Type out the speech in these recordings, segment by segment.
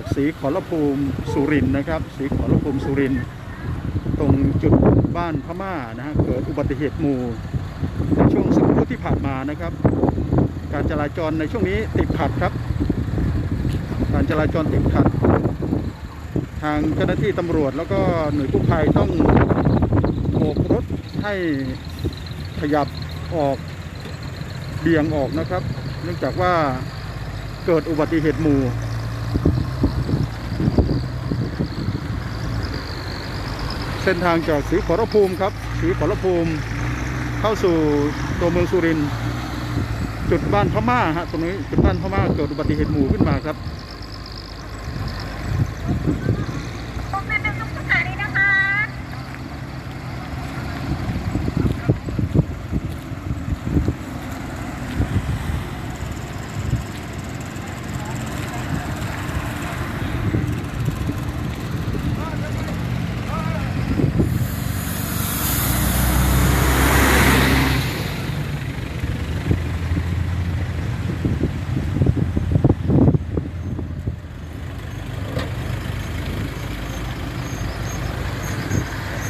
จากสีขอรภูมิสุรินทร์นะครับสีขอรภูมิสุรินทร์ตรงจุดบ้านพม่านะฮะเกิดอุบัติเหตุหมู่ในช่วงสักครู่ที่ผ่านมานะครับ การจราจรในช่วงนี้ติดขัดครับ การจราจรติดขัด ทางเจ้าหน้าที่ตำรวจแล้วก็หน่วยกู้ภัยต้องโบกรถให้ขยับออกเบี่ยงออกนะครับ เนื่องจากว่าเกิดอุบัติเหตุหมู่ เส้นทางจากศรีขอรภูมิครับศรีขอรภูมิเข้าสู่ตัวเมืองสุรินทร์จุดบ้านพม่าฮะตรงนี้จุดบ้านพม่าเกิดอุบัติเหตุหมู่ขึ้นมาครับ ผมเป็นเป็นทุกสถานีนะคะ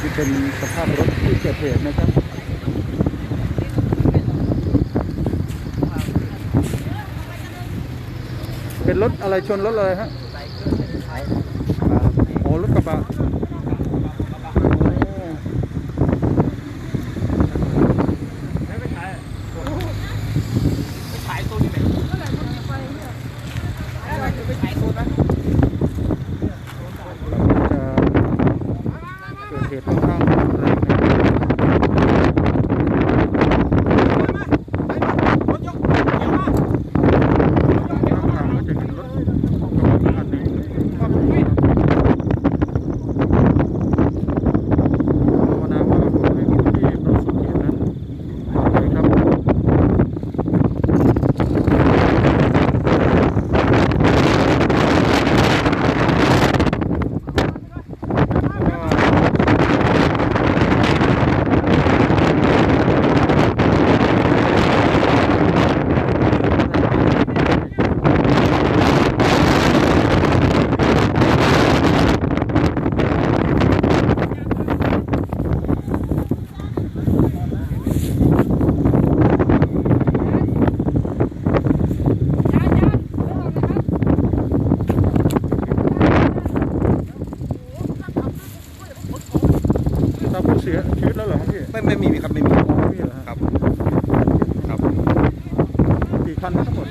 นี่เป็นสภาพรถที่ เหตุนะครับเป็นรถอะไรชนรถอะไรฮะโอ้รถกระบะโอ้จะเกิดเหตุค่อนข้างแรงนะครับข้างทางก็จะเห็นรถกระบะคันหนึ่งคว่ำอยู่ภาวนาว่าขอให้ผู้ที่ประสบเหตุนั้นปลอดภัยครับ ทราบผู้เสียชีวิตแล้วเหรอครับพี่ ไม่ไม่มีครับไม่มี อ๋อไม่มีเหรอฮะ ครับครับ กี่ คันทั้งหมด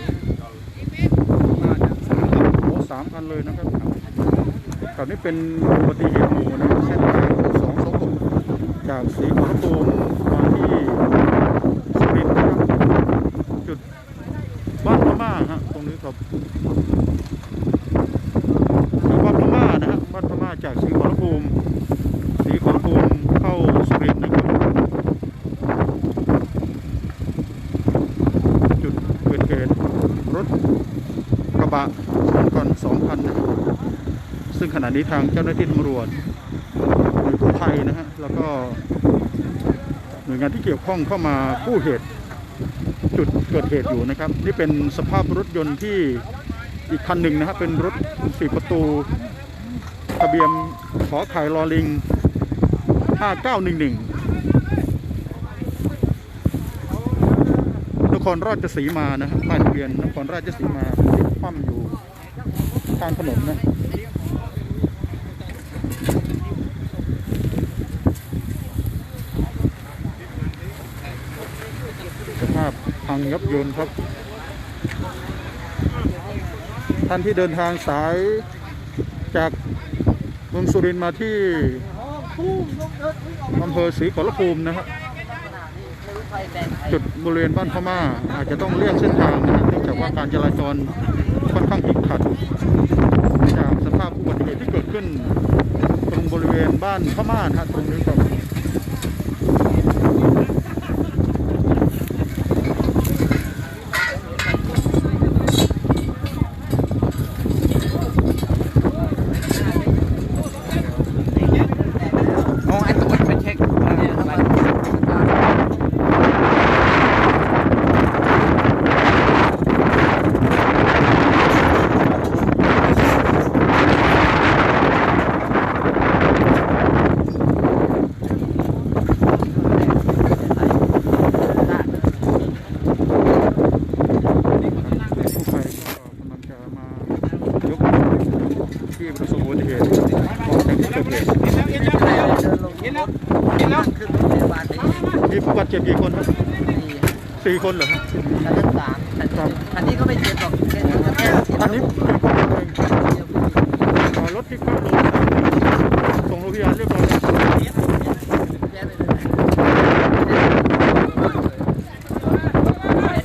น่าจะสามคันโอ้สามคันเลยนะครับครับนี้เป็นอุบัติเหตุหมู่นะครับเส้นทางสองสองหกจากสีขอรตูมมาที่สุรินทร์นะครับจุดบ้านพม่าฮะตรงนี้ครับคือบ้านพม่านะฮะบ้านพม่าจากศรีขอรภูมิศรีขอรภูมิเข้าสุรินทร์นะครับ จุดเกิดเหตุรถกระบะชนกันสองคันนะครับซึ่งข ณะนี้ทางเจ้าหน้าที่ตำรวจหน่วยกู้ภัยนะฮะแล้วก็หน่วยงานที่เกี่ยวข้องเข้ามากู้เหตุจุดเกิดเหตุอยู่นะครับ นี่เป็นสภาพรถยนต์ที่อีกคันหนึ่งนะครับเป็นรถสี่ประตูทะเบียนขอไข่ลอลิง 5911นครราชสีมานะฮะป้ายทะเบียนนครราชสีมาที่คว่ำอยู่ข้างถนนนะสภาพพั งยับเยินครับ ท่านที่เดินทางสายจากเมืองสุรินมาที่อำเภอศรีขอรภูมินะครับจุดบริเวณบ้านพม่า อาจจะต้องเลี่ยงเส้นทางนะครับเนื่องจากว่าการจราจรค่อนข้างติดขัดจากสภาพอุบัติเหตุที่เกิดขึ้น ตรงบริเวณบ้านพม่านะฮะตรงนี้ครับ เจ็บกี่คนครับสี่สี่คนเหรอฮะคันนั้นสามคันนี้คันนี้ก็ไม่เจ็บหรอกแค่นี้ก็แค่เสียอันนี้เเป็นคนเองดียวอ่ารถที่เข้าลงส่งโรงพยาบาลเรียบร้อยแล้วแย่ไปเลย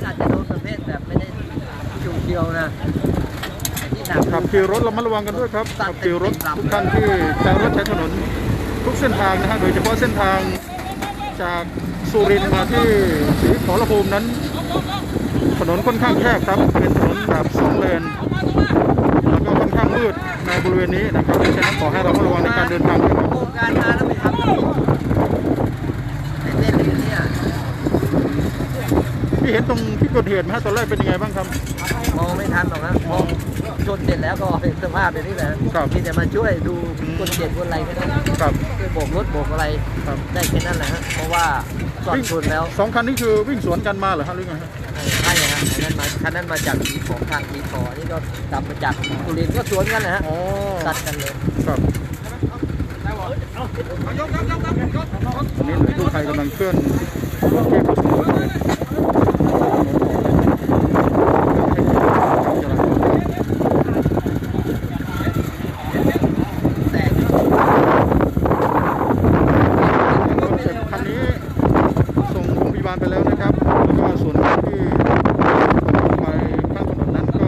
อาจจะโดนประเภทแบบไม่ได้จุกเดียวนะแต่ที่หนักขับขี่รถระมัดระวังกันด้วยครับขับขี่รถทุกท่านที่ใช้รถใช้ถนนทุกเส้นทางนะฮะโดยเฉพาะเส้นทางจาก สุรินทร์มาที่ศรีขอรภูมินั้น ถนนค่อนข้างแคบครับ เป็นถนนแบบสองเลนแล้วก็ค่อนข้างมืดในบริเวณนี้นะครับดังนั้นขอให้เราระวังในการเดินทางด้วยครับโครงการมาแล้วไปทำแบบนี้ไม่เต้นเลยเนี่ยที่เห็นตรงที่เกิดเหตุไหมฮะตอนแรกเป็นยังไงบ้างครับมองไม่ทันหรอกนะมองชนเสร็จแล้วก็เห็นสภาพแบบนี้แหละครับมีแต่มาช่วยดูคนเจ็บคนอะไรแค่นั้นครับช่วยโบกรถโบกอะไรครับได้แค่นั้นแหละฮะเพราะว่า ตอนชนแล้วสองคันนี้คือวิ่งสวนกันมาเหรอฮะหรือไงฮะใช่ฮะคันนั้นมาคันนั้นมาจากทีของทางทีขอนี่ก็กลับมาจากสุรินทร์ก็สวนกันแหละฮะอ๋อตัดกันเลยครับตอนนี้หน่วยกู้ภัยกำลังเคลื่อนรถที่ประสบอุบัติเหตุ แต่ รถเจ็บคันนี้ส่งโรงพยาบาลไปแล้วนะครับ แล้วก็ส่วนรถที่ไปข้างถนนนั้นก็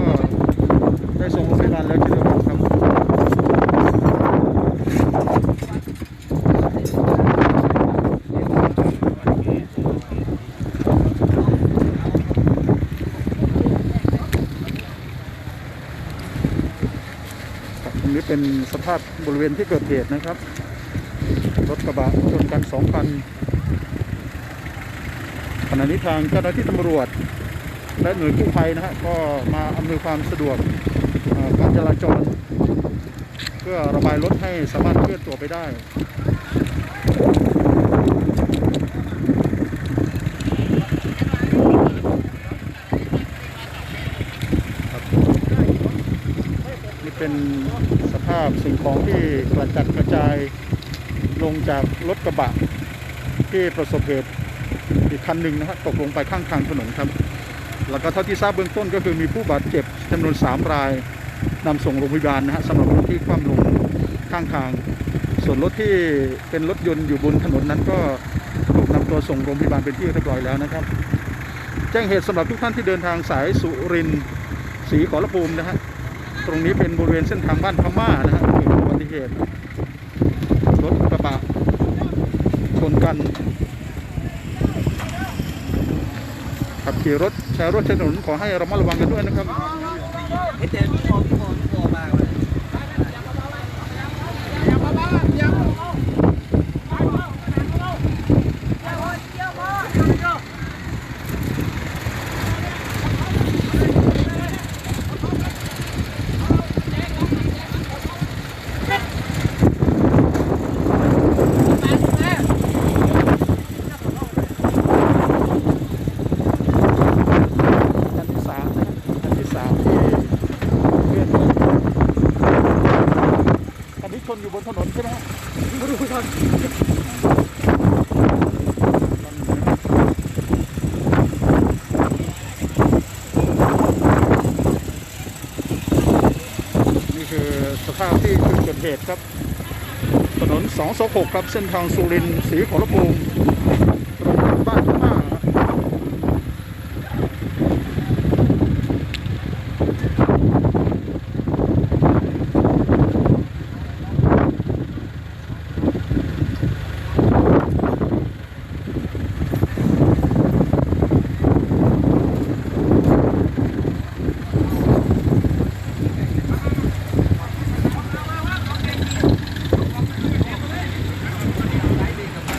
ได้ส่งโรงพยาบาลแล้วเช่นเดียวกันครับ ครับตรงนี้ เป็นสภาพบริเวณที่เกิดเหตุนะครับ รถกระบะชนกันสองคันขณะนี้ทางเจ้าหน้าที่ตำรวจ และหน่วยกู้ภัยนะฮะก็มาอำนวยความสะดวกการจราจร เพื่อระบายรถให้สามารถเคลื่อนตัวไปได้นี่เป็น ภาพสิ่งของที่กระจัดกระจายลงจากรถกระบะ ที่ประสบเหตุอีกคันหนึ่งนะฮะตกลงไปข้างทางถนนครับแล้วก็เท่าที่ทราบเบื้องต้นก็คือมีผู้บาดเจ็บจำนวน 3 รายนำส่งโรงพยาบาลนะฮะสำหรับรถที่คว่ำลงข้างทาง ส่วนรถที่เป็นรถยนต์อยู่บนถนนนั้นก็ถูกนำตัวส่งโรงพยาบาลเป็นที่เรียบร้อยแล้วนะครับ แจ้งเหตุสำหรับทุกท่านที่เดินทางสายสุรินทร์ศรีขอรภูมินะฮะ ตรงนี้เป็นบริเวณเส้นทางบ้านพม่านะฮะเกิดอุบัติเหตุรถกระบะชนกัน ขับขี่รถใช้รถใช้ถนนขอให้ระมัดระวังกันด้วยนะครับ เฮ้ยแต่พี่มองพี่มองพี่มองมากเลย คันที่สามนะครับคันที่สามที่เคลื่อนมาคันนี้ชนอยู่บนถนนใช่ไหมฮะไม่รู้ครับนี่คือ สภาพที่จุดเกิดเหตุครับ ถนน 226 ครับ เส้นทางสุรินทร์ศรีขอรภูมิตรงกับบ้านพม่าฮะ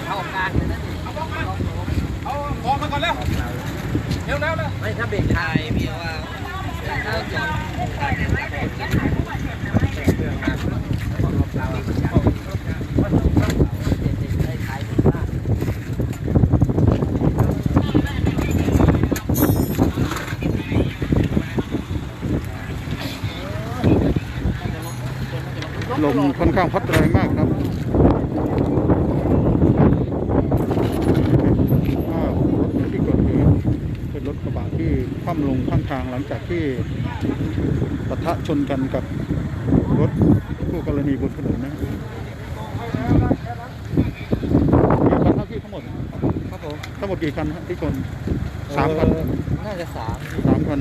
เข้ากลางเลยนะนี่ ลมค่อน ข้างพัดแรงมากครับภาพรถที่เกิดเหตุเป็นรถกระบะที่คว่ำลงข้างทางหลังจากที่ปะทะชนกันกับรถคู่กรณีบนถนนนะกี่คันครับพี่ทั้งหมดครับผมทั้งหมดกี่คันฮะที่ชนสามคันเอ่อน่าจะสามสามคัน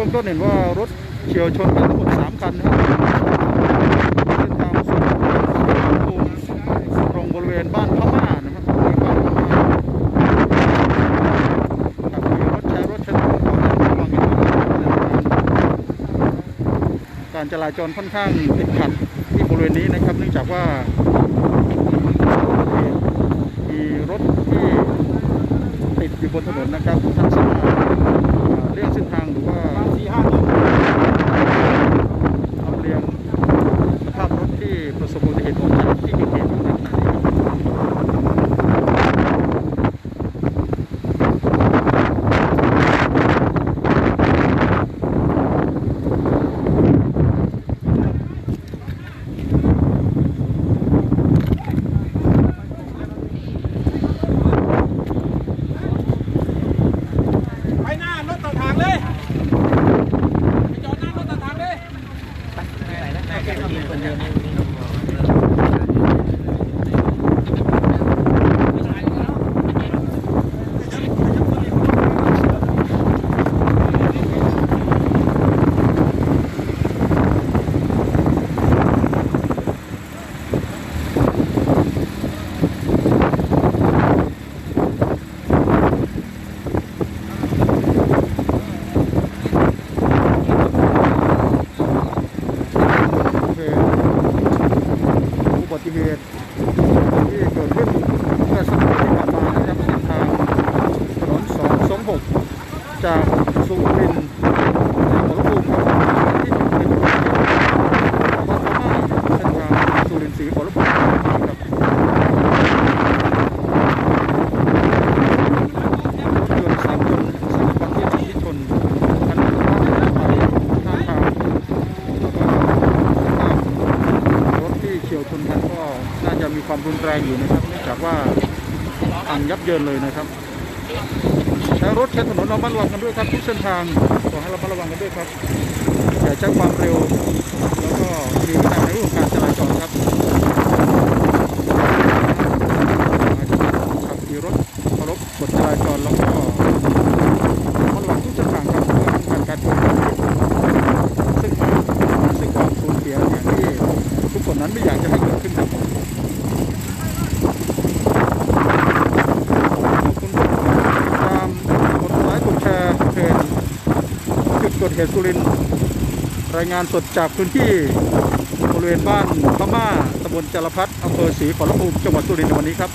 บเบื้องต้นเห็นว่ารถเฉียวชนกันทั้งหมดสามคันนะครับเส้นทางสู่ภูมิตรงบริเวณบ้านพม่านะครับบริเวณบ้านพม่าครับมีรถใช้รถใช้ถนนก็ระวังกันด้วยนะครับการจราจรค่อนข้างติดขัดที่บริเวณนี้นะครับ เนื่องจากว่ามีรถที่ติดอยู่บนถนนนะครับท่านสอ่า เลี่ยงเส้นทางหรือว่าสี่ห้าตัวลำเลียงสภาพรถที่ประสบอุบัติเหตุออกจากที่เกิดเหตุอยู่ในขณะนี้ครับ ไปหน้ารถต่อทางเลยไปจอดหน้ารถต่อทางเลย น่าจะมีคนเดียวในนี้ คืออุบัติเหตุที่เกิดขึ้นเมื่อสักครู่ที่ผ่านมานะครับเส้นทางถนน226 จากสุรินทร์ไปหัวลำพูครับที่จุดเกิดเหตุบ้านพม่าเส้นทางสุรินทร์สีหัวลำพูครับรถยนต์สามคนสามคันที่ที่ชนคันหนึ่งก็ไปข้างทาง แล้วก็สภาพรถที่เฉียวชนกันก็น่าจะมีความรุนแรงอยู่นะครับเนื่องจากว่าพัง ยับเยินเลยนะครับใช้รถใช้ถนนเราระมัดระวังกันด้วยครับทุกเส้นทางขอให้เราระมัดระวังกันด้วยครับอย่าใช้ความเร็วแล้วก็มีวินัยในเรื่องของการจราจรครับขับขี่รถเคารพกฎจราจรแล้วก็ระมัดระวังทุกเส้นทางครับเพื่อป้องกันการเกิดอุบัติเหตุ ซึ่งมันซึ่งความสูญเสียอย่างที่ทุกคนนั้นไม่อยากจะให้เกิดขึ้นครับขอบคุณทุกคนตามกดไลค์กดแชร์เพจจุดเกิดเห ตสุรินทร์รายงานสดจากพื้นที่บริเวณบ้านพม่าตำบลจารพัฒอำเภอศรีขอรภูมิจังหวัดสุรินทร์วันนี้ครับ